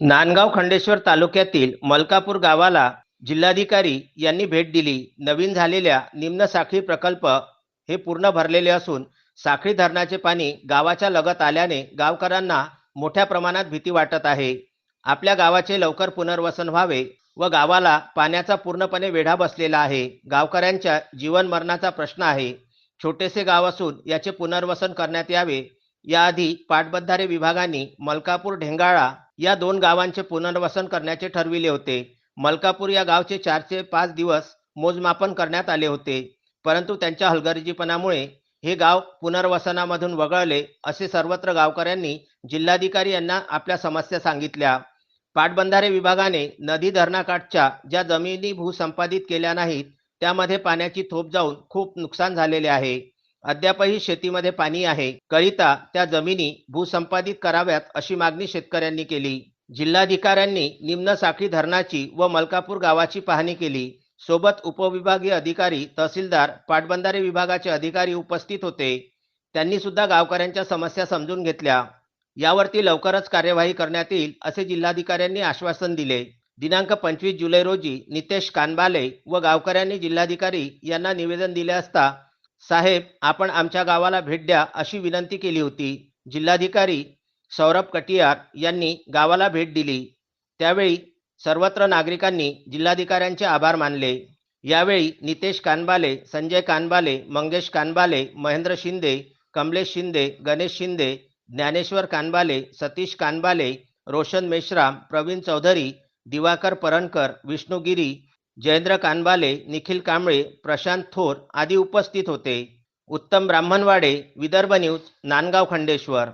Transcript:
नांदगाव खंडेश्वर तालुक्यातील मलकापूर गावाला जिल्हाधिकारी यांनी भेट दिली. नवीन झालेल्या निम्न साखळी प्रकल्प हे पूर्ण भरलेले असून साखळी धरणाचे पाणी गावाच्या लगत आल्याने गावकऱ्यांना मोठ्या प्रमाणात भीती वाटत आहे. आपल्या गावाचे लवकर पुनर्वसन व्हावे व गावाला पाण्याचा पूर्णपणे वेढा बसलेला आहे. गावकऱ्यांच्या जीवन मरणाचा प्रश्न आहे. छोटेसे गाव असून याचे पुनर्वसन करण्यात यावे. याआधी पाटबंधारे विभागाने मलकापूर ढेंगाळा या दोन गावांचे पुनर्वसन करण्याचे ठरविले होते. मलकापूर या गावचे चार ते पाच दिवस मोजमापन करण्यात आले होते. परंतु त्यांच्या हलगर्जीपणामुळे हे गाव पुनर्वसनामधून वगळले असे सर्वत्र गावकऱ्यांनी जिल्हाधिकारी यांना आपल्या समस्या सांगितल्या. पाटबंधारे विभागाने नदी धरणाकाठच्या ज्या जमिनी भूसंपादित केल्या नाहीत त्यामध्ये पाण्याची थोप जाऊन खूप नुकसान झालेले आहे. अद्यापही शेतीमध्ये पाणी आहे. करिता त्या जमिनी भूसंपादित कराव्यात अशी मागणी शेतकऱ्यांनी केली. जिल्हाधिकाऱ्यांनी निम्न साखळी धरणाची व मलकापूर गावाची पाहणी केली. सोबत उपविभागीय अधिकारी तहसीलदार पाटबंधारे विभागाचे अधिकारी उपस्थित होते. त्यांनी सुद्धा गावकऱ्यांच्या समस्या समजून घेतल्या. यावरती लवकरच कार्यवाही करण्यात येईल असे जिल्हाधिकाऱ्यांनी आश्वासन दिले. दिनांक पंचवीस जुलै रोजी नितेश कानबाले व गावकऱ्यांनी जिल्हाधिकारी यांना निवेदन दिले असता साहेब आपण आमच्या गावाला भेट द्या अशी विनंती केली होती. जिल्हाधिकारी सौरभ कटियार यांनी गावाला भेट दिली. त्यावेळी सर्वत्र नागरिकांनी जिल्हाधिकाऱ्यांचे आभार मानले. यावेळी नितेश कानबाले संजय कानबाले मंगेश कानबाले महेंद्र शिंदे कमलेश शिंदे गणेश शिंदे ज्ञानेश्वर कानबाले सतीश कानबाले रोशन मेश्राम प्रवीण चौधरी दिवाकर परणकर विष्णू गिरी जयेंद्र कानबाले निखिल कांबळे प्रशांत थोर आदी उपस्थित होते. उत्तम ब्राह्मणवाडे विदर्भ न्यूज नांदगाव खंडेश्वर.